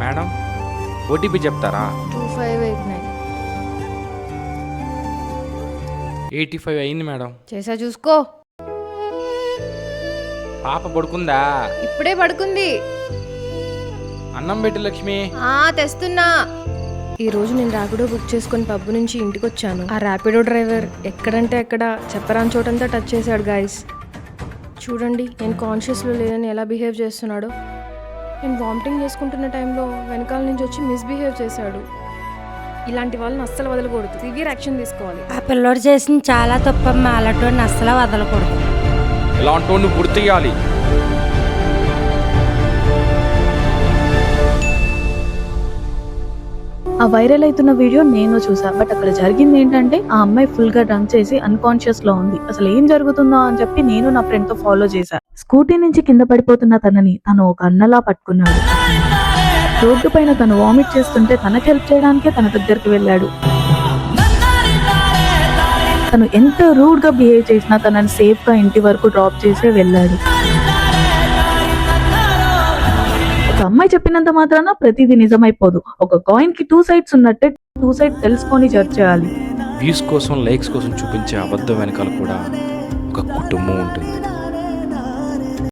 Madam OTP చెప్తారా? Two five eight nine. Eighty five అయింది madam. చేసా చూసుకో. పాప పడుకుందా? ఇప్పుడే పడుకుంది. అన్నం పెట్టి లక్ష్మి. ఆ తెస్తున్నా. ఈ రోజు నేను ర్యాపిడో బుక్ చేసుకొని పబ్బు నుంచి ఇంటికి వచ్చాను ఆ ర్యాపిడో డ్రైవర్ ఎక్కడంటే ఎక్కడ చెప్పరాని చోటంతా టచ్ చేశాడు గాయస్ చూడండి నేను కాన్షియస్లో లేదని ఎలా బిహేవ్ చేస్తున్నాడో. నేను వామిటింగ్ చేసుకుంటున్న టైంలో వెనకాల నుంచి వచ్చి మిస్బిహేవ్ చేశాడు. ఇలాంటి వాళ్ళని అస్సలు వదలకూడదు. సివియర్ యాక్షన్ తీసుకోవాలి. ఆ పిల్లోడు చేసిన చాలా తప్పమ్మా. అలాంటి అస్సలు వదలకూడదు. ఇలాంటి వాడిని గుర్తియాలి వైరల్ అవుతున్న వీడియో నేను చూసా. బట్ అక్కడ జరిగింది ఏంటంటే ఆ అమ్మాయి ఫుల్గా డ్రంక్ చేసి అన్కాన్షియస్లో ఉంది. అసలు ఏం జరుగుతుందో అని చెప్పి నేను నా ఫ్రెండ్తో ఫాలో చేశా స్కూటీ నుంచి కింద పడిపోతున్న తనని తను ఒక అన్నలా పట్టుకున్నాడు. రోడ్డు పైన తను వామిట్ చేస్తుంటే తనకి హెల్ప్ చేయడానికే తన దగ్గరికి వెళ్ళాడు. తను ఎంత రూడ్గా బిహేవ్ చేసినా తనని సేఫ్గా ఇంటి వరకు డ్రాప్ చేసే వెళ్ళాడు. అమ్మాయి చెప్పినంత మాత్రాన ప్రతిదీ నిజమైపోదు. ఒక కాయిన్కి టూ సైడ్స్ ఉన్నట్టే టూ సైడ్ తెలుసుకొని జడ్జ్ చేయాలి. వ్యూస్ కోసం లైక్స్ కోసం చూపించే అబద్ధం వెనకాల కూడా ఒక కుటుంబం ఉంటుంది.